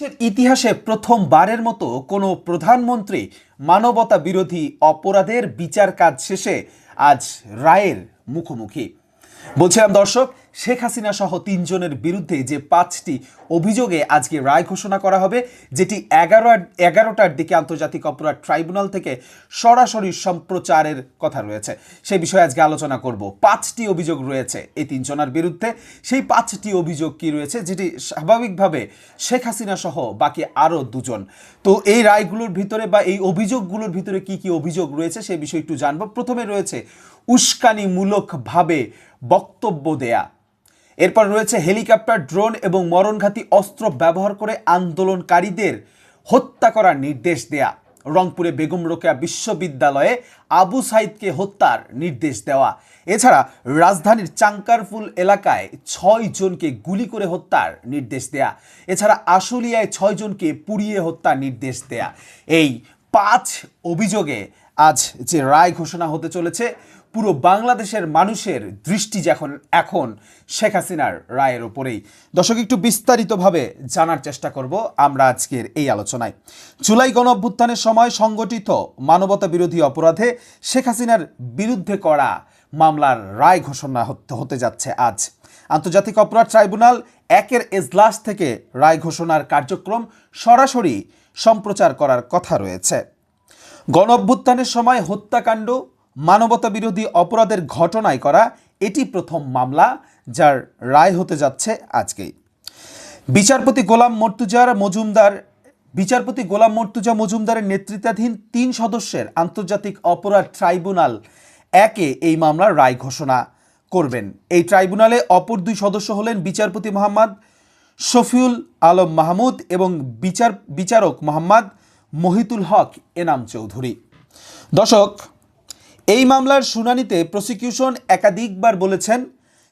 ইতিহাসে প্রথমবারের মতো কোনো প্রধানমন্ত্রী মানবতা বিরোধী অপরাধের বিচার কাজ শেষে আজ রায়ের মুখোমুখি। বলছিলাম দর্শক শেখ হাসিনা সহ তিনজনের বিরুদ্ধে যে পাঁচটি অভিযোগে আজকে রায় ঘোষণা করা হবে, যেটি এগারো এগারোটার দিকে আন্তর্জাতিক অপরাধ ট্রাইব্যুনাল থেকে সরাসরি সম্প্রচারের কথা রয়েছে। সেই বিষয়ে আজকে আলোচনা করব। পাঁচটি অভিযোগ রয়েছে এই তিনজনের বিরুদ্ধে। সেই পাঁচটি অভিযোগ কি রয়েছে, যেটি স্বাভাবিকভাবে শেখ হাসিনা সহ বাকি আরও দুজন। তো এই রায়গুলোর ভিতরে বা এই অভিযোগগুলোর ভিতরে কি কি অভিযোগ রয়েছে সেই বিষয়ে একটু জানব। প্রথমে রয়েছে, উস্কানিমূলকভাবে বক্তব্য দেয়া। এরপর রয়েছে হেলিকপ্টার, ড্রোন এবং মরণঘাতী অস্ত্র ব্যবহার করে আন্দোলনকারীদের হত্যা করার নির্দেশ দেয়া। রংপুরে বেগম রোকেয়া বিশ্ববিদ্যালয়ে আবু সাইদকে হত্যার নির্দেশ দেওয়া। এছাড়া রাজধানীর চাঙ্কারফুল এলাকায় ছয় জনকে গুলি করে হত্যার নির্দেশ দেয়া। এছাড়া আশুলিয়ায় ছয় জনকে পুড়িয়ে হত্যার নির্দেশ দেয়া। এই পাঁচ অভিযোগে আজ যে রায় ঘোষণা হতে চলেছে, পুরো বাংলাদেশের মানুষের দৃষ্টি যখন এখন শেখ হাসিনার রায়ের ওপরেই দর্শক, একটু বিস্তারিতভাবে জানার চেষ্টা করব আমরা আজকের এই আলোচনায়। জুলাই গণ অভ্যুত্থানের সময় সংগঠিত মানবতা বিরোধী অপরাধে শেখ হাসিনার বিরুদ্ধে করা মামলার রায় ঘোষণা হতে হতে যাচ্ছে আজ। আন্তর্জাতিক অপরাধ ট্রাইব্যুনাল একের এজলাস থেকে রায় ঘোষণার কার্যক্রম সরাসরি সম্প্রচার করার কথা রয়েছে। গণ অভ্যুত্থানের সময় হত্যাকাণ্ড, মানবতা বিরোধী অপরাধের ঘটনায় করা এটি প্রথম মামলা যার রায় হতে যাচ্ছে আজকেই। বিচারপতি গোলাম মর্তুজার মজুমদার, বিচারপতি গোলাম মর্তুজা মজুমদারের নেতৃত্বাধীন তিন সদস্যের আন্তর্জাতিক অপরাধ ট্রাইব্যুনাল একে এই মামলার রায় ঘোষণা করবেন। এই ট্রাইব্যুনালে অপর দুই সদস্য হলেন বিচারপতি মোহাম্মদ শফিউল আলম মাহমুদ এবং বিচার, বিচারক মোহাম্মদ মহিতুল হক, এনাম চৌধুরী। দর্শক, এই মামলার শুনানিতে প্রসিকিউশন একাধিকবার বলেছেন,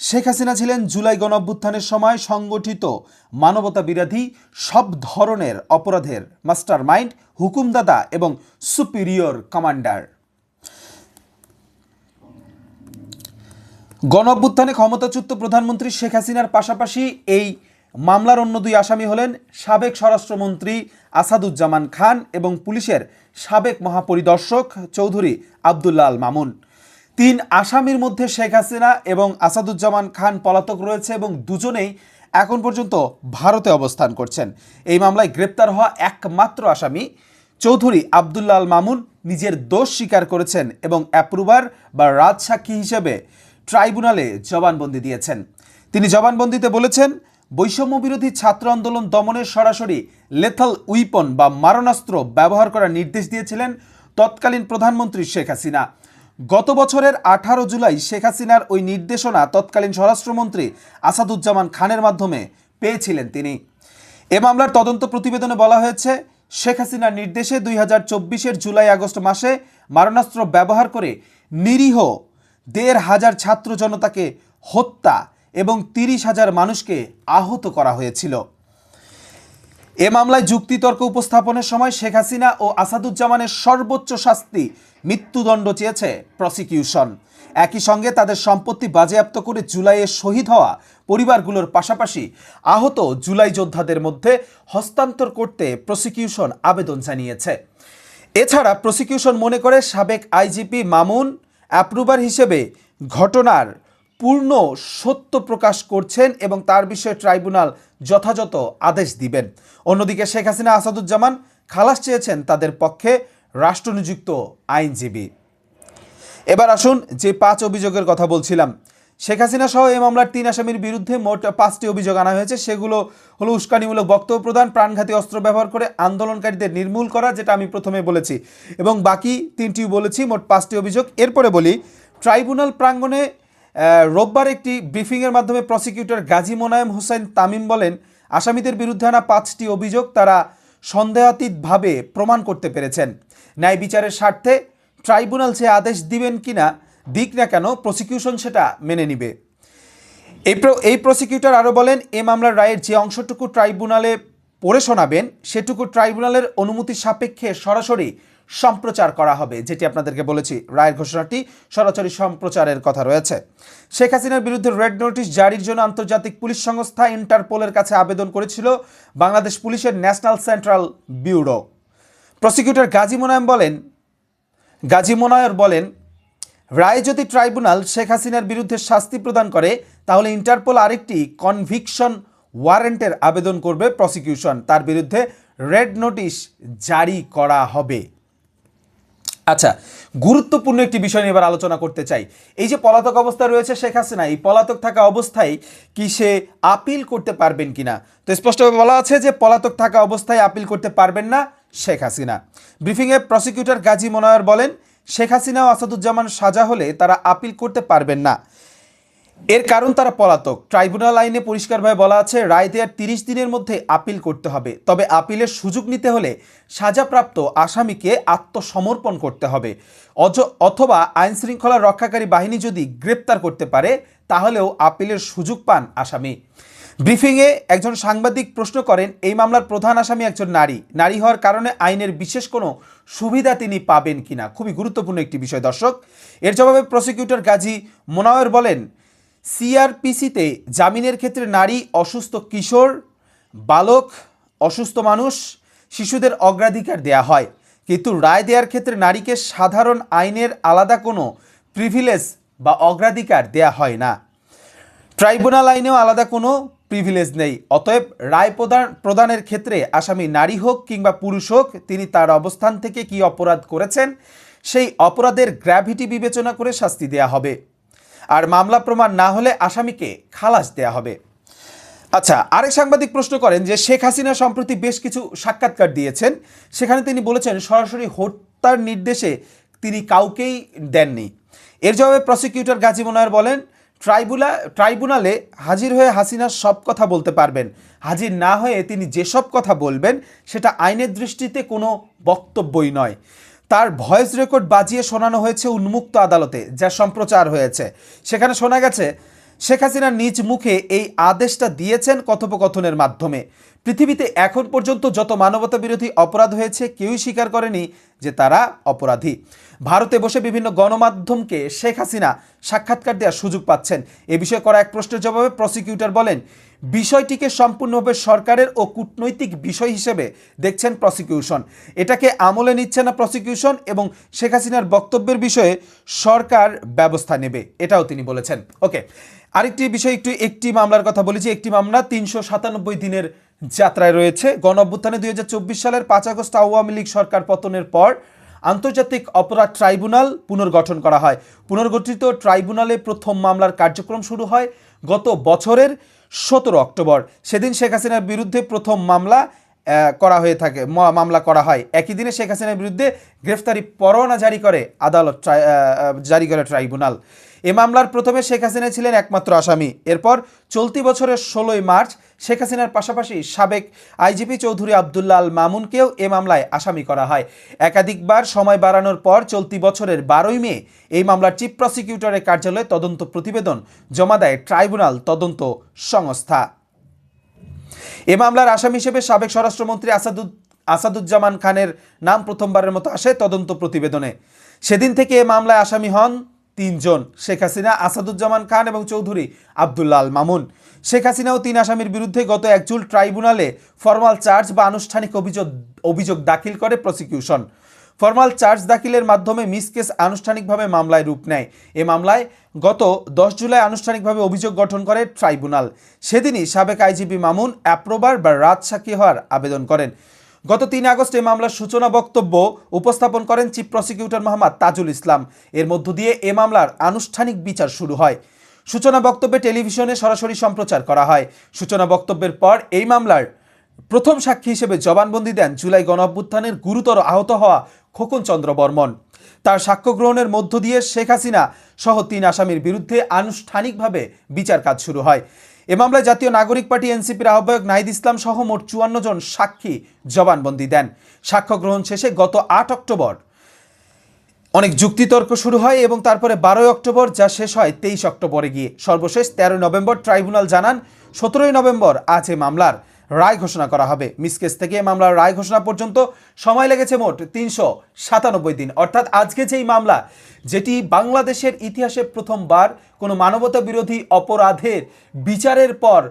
শেখ হাসিনা ছিলেন জুলাই গণঅভ্যুত্থানের সময় সংগঠিত মানবতা বিরোধী সব ধরনের অপরাধের মাস্টার মাইন্ড হুকুমদাতা এবং সুপিরিয়র কমান্ডার গণঅভ্যুত্থানে ক্ষমতাচ্যুত প্রধানমন্ত্রী শেখ হাসিনার পাশাপাশি এই মামলার অন্য দুই আসামি হলেন সাবেক স্বরাষ্ট্রমন্ত্রী আসাদুজ্জামান খান এবং পুলিশের সাবেক মহাপরিদর্শক চৌধুরী আবদুল্লাহ আল মামুন। তিন আসামির মধ্যে শেখ হাসিনা এবং আসাদুজ্জামান খান পলাতক রয়েছে এবং দুজনেই এখন পর্যন্ত ভারতে অবস্থান করছেন। এই মামলায় গ্রেপ্তার হওয়া একমাত্র আসামি চৌধুরী আবদুল্লাহ আল মামুন নিজের দোষ স্বীকার করেছেন এবং অ্যাপ্রুভার বা রাজসাক্ষী হিসেবে ট্রাইব্যুনালে জবানবন্দি দিয়েছেন। তিনি জবানবন্দিতে বলেছেন বৈষম্য বিরোধী ছাত্র আন্দোলন দমনের সরাসরি লেথাল উইপন বা মারণাস্ত্র ব্যবহার করার নির্দেশ দিয়েছিলেন তৎকালীন প্রধানমন্ত্রী শেখ হাসিনা। গত বছরের আঠারো জুলাই শেখ হাসিনার ওই নির্দেশনা তৎকালীন স্বরাষ্ট্রমন্ত্রী আসাদুজ্জামান খানের মাধ্যমে পেয়েছিলেন তিনি। এ মামলার তদন্ত প্রতিবেদনে বলা হয়েছে, শেখ হাসিনার নির্দেশে দুই হাজার চব্বিশের জুলাই আগস্ট মাসে মারণাস্ত্র ব্যবহার করে নিরীহ দেড় হাজার ছাত্র জনতাকে হত্যা এবং তিরিশ হাজার মানুষকে আহত করা হয়েছিল। এ মামলায় যুক্তিতর্ক উপস্থাপনের সময় শেখ হাসিনা ও আসাদুজ্জামানের সর্বোচ্চ শাস্তি মৃত্যুদণ্ড চেয়েছে প্রসিকিউশন। একই সঙ্গে তাদের সম্পত্তি বাজেয়াপ্ত করে জুলাইয়ে শহীদ হওয়া পরিবারগুলোর পাশাপাশি আহত জুলাই যোদ্ধাদের মধ্যে হস্তান্তর করতে প্রসিকিউশন আবেদন জানিয়েছে। এছাড়া প্রসিকিউশন মনে করে সাবেক আইজিপি মামুন অ্যাপ্রুভার হিসেবে ঘটনার পূর্ণ সত্য প্রকাশ করছেন এবং তার বিষয়ে ট্রাইব্যুনাল যথাযথ আদেশ দিবেন। অন্যদিকে শেখ হাসিনা, আসাদুজ্জামান খালাস চেয়েছেন তাদের পক্ষে রাষ্ট্রনিযুক্ত আইনজীবী। এবার আসুন যে পাঁচ অভিযোগের কথা বলছিলাম। শেখ হাসিনা সহ এই মামলার তিন আসামির বিরুদ্ধে মোট পাঁচটি অভিযোগ আনা হয়েছে। সেগুলো হলো উস্কানিমূলক বক্তব্য প্রদান, প্রাণঘাতী অস্ত্র ব্যবহার করে আন্দোলনকারীদের নির্মূল করা, যেটা আমি প্রথমে বলেছি। এবং বাকি তিনটি বলেছি, মোট পাঁচটি অভিযোগ। এরপরে বলি, ট্রাইব্যুনাল প্রাঙ্গণে রোববার একটি ব্রিফিংয়ের মাধ্যমে প্রসিকিউটর গাজী মোনায়েম হোসেন তামিম বলেন, আসামিদের বিরুদ্ধে আনা পাঁচটি অভিযোগ তারা সন্দেহাতীতভাবে প্রমাণ করতে পেরেছেন। ন্যায় বিচারের স্বার্থে ট্রাইব্যুনাল সে আদেশ দিবেন কিনা, দিক না কেন প্রসিকিউশন সেটা মেনে নিবে। এই এই প্রসিকিউটর আরও বলেন, এ মামলার রায়ের যে অংশটুকু ট্রাইব্যুনালে পড়ে শোনাবেন, সেটুকু ট্রাইব্যুনালের অনুমতি সাপেক্ষে সরাসরি সম্প্রচার করা হবে, যেটি আপনাদেরকে বলেছি। রায়ের ঘোষণাটি সরাসরি সম্প্রচারের কথা রয়েছে। শেখ হাসিনার বিরুদ্ধে রেড নোটিশ জারির জন্য আন্তর্জাতিক পুলিশ সংস্থা ইন্টারপোলের কাছে আবেদন করেছিল বাংলাদেশ পুলিশের national central bureau. Prosecutor Gazi Monayem বলেন, গাজী মোনায়র বলেন, রায় যদি ট্রাইব্যুনাল শেখ হাসিনার বিরুদ্ধে শাস্তি প্রদান করে, তাহলে ইন্টারপোল আরেকটি কনভিকশন ওয়ারেন্টের আবেদন করবে প্রসিকিউশন। তার বিরুদ্ধে রেড নোটিশ জারি করা হবে। আচ্ছা গুরুত্বপূর্ণ একটি বিষয় নিয়ে এবার আলোচনা করতে চাই। এই যে পলাতক অবস্থা রয়েছে শেখ হাসিনা, এই পলাতক থাকা অবস্থায় কি সে আপিল করতে পারবেন কিনা? তো স্পষ্টভাবে বলা আছে যে পলাতক থাকা অবস্থায় আপিল করতে পারবেন না শেখ হাসিনা। ব্রিফিংয়ে প্রসিকিউটর গাজী মোনায়ার বলেন, শেখ হাসিনা ও আসাদুজ্জামান সাজা হলে তারা আপিল করতে পারবেন না। এর কারণ তারা পলাতক। ট্রাইব্যুনাল আইনে পরিষ্কারভাবে বলা আছে রায় দেওয়ার তিরিশ দিনের মধ্যে আপিল করতে হবে। তবে আপিলের সুযোগ নিতে হলে সাজাপ্রাপ্ত আসামিকে আত্মসমর্পণ করতে হবে। অজ- অথবা আইন শৃঙ্খলা রক্ষাকারী বাহিনী যদি গ্রেপ্তার করতে পারে, তাহলেও আপিলের সুযোগ পান আসামি। ব্রিফিংয়ে একজন সাংবাদিক প্রশ্ন করেন, এই মামলার প্রধান আসামি একজন নারী। নারী হওয়ার কারণে আইনের বিশেষ কোনো সুবিধা তিনি পাবেন কিনা? খুবই গুরুত্বপূর্ণ একটি বিষয়, দর্শক। এর জবাবে প্রসিকিউটর গাজী মোনাওয়ের বলেন সিআরপিসিতে জামিনের ক্ষেত্রে নারী, অসুস্থ কিশোর, বালক, অসুস্থ মানুষ, শিশুদের অগ্রাধিকার দেয়া হয়। কিন্তু রায় দেওয়ার ক্ষেত্রে নারীকে সাধারণ আইনের আলাদা কোনো প্রিভিলেজ বা অগ্রাধিকার দেয়া হয় না। ট্রাইব্যুনাল আইনেও আলাদা কোনো প্রিভিলেজ নেই। অতএব রায় প্রদান, প্রদানের ক্ষেত্রে আসামি নারী হোক কিংবা পুরুষ হোক, তিনি তার অবস্থান থেকে কি অপরাধ করেছেন, সেই অপরাধের গ্র্যাভিটি বিবেচনা করে শাস্তি দেয়া হবে। আর মামলা প্রমাণ না হলে আসামিকে খালাস দেয়া হবে। আচ্ছা আরেক সাংবাদিক প্রশ্ন করেন যে শেখ হাসিনা সম্প্রতি বেশ কিছু সাক্ষাৎকার দিয়েছেন। সেখানে তিনি বলেছেন, সরাসরি হত্যার নির্দেশে তিনি কাউকেই দেননি। এর জবাবে প্রসিকিউটর গাজী মোনায়ের বলেন ট্রাইব্যুলা ট্রাইব্যুনালে হাজির হয়ে হাসিনা সব কথা বলতে পারবেন। হাজির না হয়ে তিনি যেসব কথা বলবেন, সেটা আইনের দৃষ্টিতে কোনো বক্তব্যই নয়। তার ভয়েস রেকর্ড বাজিয়ে শোনানো হয়েছে উন্মুক্ত আদালতে, যা সম্প্রচার হয়েছে। সেখানে শোনা গেছে, শেখ হাসিনা নিজ মুখে এই আদেশটা দিয়েছেন কথোপকথনের মাধ্যমে। পৃথিবীতে এখন পর্যন্ত যত মানবতা বিরোধী অপরাধ হয়েছে, কেউই স্বীকার করেনি যে তারা অপরাধী। ভারতে বসে বিভিন্ন গণমাধ্যমকে শেখ হাসিনা সাক্ষাৎকার দেওয়ার সুযোগ পাচ্ছেন। এ বিষয়ে করা এক প্রশ্নের জবাবে প্রসিকিউটর বলেন, বিষয়টিকে সম্পূর্ণভাবে সরকারের ও কূটনৈতিক বিষয় হিসেবে দেখছেন প্রসিকিউশন। এটাকে আমলে নিচ্ছে না প্রসিকিউশন এবং শেখ হাসিনার বক্তব্যের বিষয়ে সরকার ব্যবস্থা নেবে, এটাও তিনি বলেছেন। ওকে, আরেকটি বিষয়, একটু একটি মামলার কথা বলেছি। একটি মামলা তিনশো সাতানব্বই দিনের যাত্রায় রয়েছে। গণ অভ্যুত্থানে দুই সালের পাঁচ আগস্ট আওয়ামী লীগ সরকার পতনের পর আন্তর্জাতিক অপরাধ ট্রাইব্যুনাল পুনর্গঠন করা হয়। পুনর্গঠিত ট্রাইব্যুনালে প্রথম মামলার কার্যক্রম শুরু হয় গত বছরের সতেরো অক্টোবর। সেদিন শেখ হাসিনার বিরুদ্ধে প্রথম মামলা করা হয়ে থাকে মামলা করা হয়। একই দিনে শেখ হাসিনার বিরুদ্ধে গ্রেফতারি পরোয়ানা জারি করে আদালত জারি করে ট্রাইব্যুনাল। এ মামলার প্রথমে শেখ হাসিনা ছিলেন একমাত্র আসামি। এরপর চলতি বছরের ষোলোই মার্চ শেখ হাসিনার পাশাপাশি সাবেক আইজিপি চৌধুরী আবদুল্লাহ আল মামুনকেও এ মামলায় আসামি করা হয়। একাধিকবার সময় বাড়ানোর পর চলতি বছরের বারোই মে এই মামলার চিফ প্রসিকিউটরের কার্যালয়ে তদন্ত প্রতিবেদন জমা দেয় ট্রাইব্যুনাল তদন্ত সংস্থা। এ মামলার আসামি হিসেবে সাবেক স্বরাষ্ট্রমন্ত্রী আসাদুদ আসাদুজ্জামান খানের নাম প্রথমবারের মতো আসে তদন্ত প্রতিবেদনে। সেদিন থেকে এ মামলায় আসামি হন তিনজন, শেখ হাসিনা, আসাদুজ্জামান খান এবং চৌধুরী আবদুল্লাল মামুন। শেখ হাসিনা ও তিন আসামির বিরুদ্ধে গত একজুল ট্রাইব্যুনালে ফর্মাল চার্জ বা আনুষ্ঠানিক অভিযোগ অভিযোগ দাখিল করে প্রসিকিউশন। ফরমাল চার্জ দাখিলের মাধ্যমে মিস কেস আনুষ্ঠানিকভাবে মামলায় রূপ নেয়। এ মামলায় গত দশ জুলাই আনুষ্ঠানিকভাবে অভিযোগ গঠন করে ট্রাইব্যুনাল। সেদিনই সাবেক আইজিপি মামুন অ্যাপ্রোবার বা রাত সাক্ষী হওয়ার আবেদন করেন। গত তিন আগস্ট এই মামলার সূচনা বক্তব্য উপস্থাপন করেন চিফ প্রসিকিউটর মোহাম্মদ তাজুল ইসলাম। এর মধ্য দিয়ে এ মামলার আনুষ্ঠানিক বিচার শুরু হয়। সূচনা বক্তব্যে টেলিভিশনে সরাসরি সম্প্রচার করা হয়। সূচনা বক্তব্যের পর এই মামলার প্রথম সাক্ষী হিসেবে জবানবন্দি দেন জুলাই গণঅভ্যুত্থানের গুরুতর আহত হওয়া খোকন চন্দ্র বর্মন। তার সাক্ষ্য গ্রহণের মধ্য দিয়ে শেখ হাসিনা সহ তিন আসামির বিরুদ্ধে আনুষ্ঠানিকভাবে বিচার কাজ শুরু হয়। এ মামলায় জাতীয় নাগরিক পার্টি এনসিপির আহ্বায়ক নাহিদ ইসলাম সহ মোট চুয়ান্ন জন সাক্ষী জবানবন্দি দেন। সাক্ষ্য গ্রহণ শেষে গত আট অক্টোবর অনেক যুক্তিতর্ক শুরু হয় এবং তারপরে বারোই অক্টোবর যা শেষ হয় তেইশ অক্টোবরে গিয়ে। সর্বশেষ তেরোই নভেম্বর ট্রাইব্যুনাল জানান, সতেরোই নভেম্বর এ মামলার। রায় ঘোষণা করা হবে। মিসকেস থেকে মামলার রায় ঘোষণা পর্যন্ত সময় লেগেছে মোট তিনশো সাতানব্বই দিন। অর্থাৎ আজকে যেই মামলা, যেটি বাংলাদেশের ইতিহাসে প্রথমবার কোনো মানবতা বিরোধী অপরাধের বিচারের পর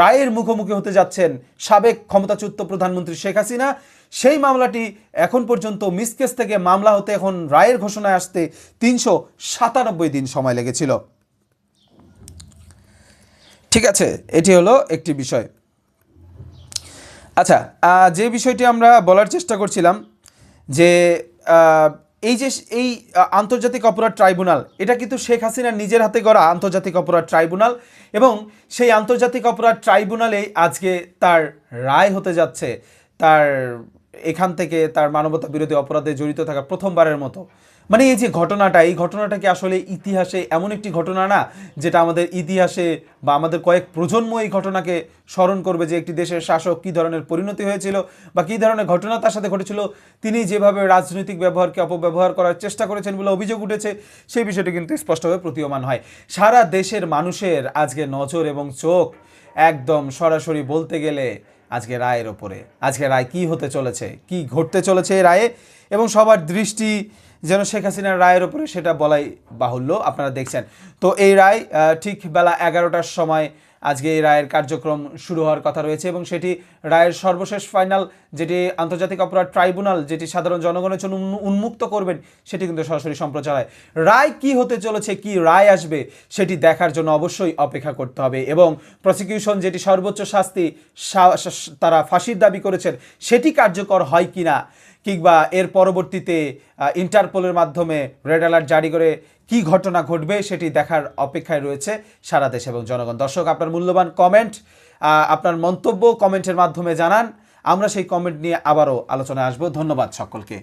রায়ের মুখোমুখি হতে যাচ্ছেন সাবেক ক্ষমতাচ্যুত প্রধানমন্ত্রী শেখ হাসিনা। সেই মামলাটি এখন পর্যন্ত মিসকেস থেকে মামলা হতে এখন রায়ের ঘোষণায় আসতে তিনশো সাতানব্বই দিন সময় লেগেছিল। ঠিক আছে, এটি হলো একটি বিষয়। আচ্ছা যে বিষয়টি আমরা বলার চেষ্টা করছিলাম যে এই যে এই আন্তর্জাতিক অপরাধ ট্রাইব্যুনাল, এটা কিন্তু শেখ হাসিনার নিজের হাতে গড়া আন্তর্জাতিক অপরাধ ট্রাইব্যুনাল এবং সেই আন্তর্জাতিক অপরাধ ট্রাইব্যুনালে আজকে তার রায় হতে যাচ্ছে, তার, এখান থেকে তার মানবতা বিরোধী অপরাধে জড়িত থাকা প্রথমবারের মতো। মানে এই যে ঘটনাটা, এই ঘটনাটা কি আসলে ইতিহাসে এমন একটি ঘটনা না, যেটা আমাদের ইতিহাসে বা আমাদের কয়েক প্রজন্ম এই ঘটনাকে স্মরণ করবে যে একটি দেশের শাসক কী ধরনের পরিণতি হয়েছিল বা কী ধরনের ঘটনা তার সাথে ঘটেছিল, তিনি যেভাবে রাজনৈতিক ব্যবহারকে অপব্যবহার করার চেষ্টা করেছেন বলে অভিযোগ উঠেছে, সেই বিষয়টি কিন্তু স্পষ্টভাবে প্রতীয়মান হয়। সারা দেশের মানুষের আজকে নজর এবং চোখ একদম সরাসরি বলতে গেলে আজকে রায়ের ওপরে। আজকে রায় কি হতে চলেছে, কি ঘটতে চলেছে এই রায়ে এবং সবার দৃষ্টি যেন শেখ হাসিনার রায়ের ওপরে সেটা বলাই বাহুল্য, আপনারা দেখছেন। তো এই রায় ঠিক বেলা এগারোটার সময় আজকে এই রায়ের কার্যক্রম শুরু হওয়ার কথা রয়েছে এবং সেটি রায়ের সর্বশেষ ফাইনাল যেটি আন্তর্জাতিক অপরাধ ট্রাইব্যুনাল, যেটি সাধারণ জনগণের জন্য উন্মুক্ত করবেন, সেটি কিন্তু সরাসরি সম্প্রচার হয় রায় কি হতে চলেছে, কি রায় আসবে, সেটি দেখার জন্য অবশ্যই অপেক্ষা করতে হবে এবং প্রসিকিউশন যেটি সর্বোচ্চ শাস্তি তারা ফাঁসির দাবি করেছেন, সেটি কার্যকর হয় কিনা? কিংবা এর পরবর্তীতে ইন্টারপোলের মাধ্যমে রেড অ্যালার্ট জারি করে কি ঘটনা ঘটবে সেটি দেখার অপেক্ষায় রয়েছে সারা দেশ এবং জনগণ। দর্শক, আপনার মূল্যবান কমেন্ট আপনার মন্তব্য কমেন্টের মাধ্যমে জানান। আমরা সেই কমেন্ট নিয়ে আবারও আলোচনায় আসব। ধন্যবাদ সকলকে।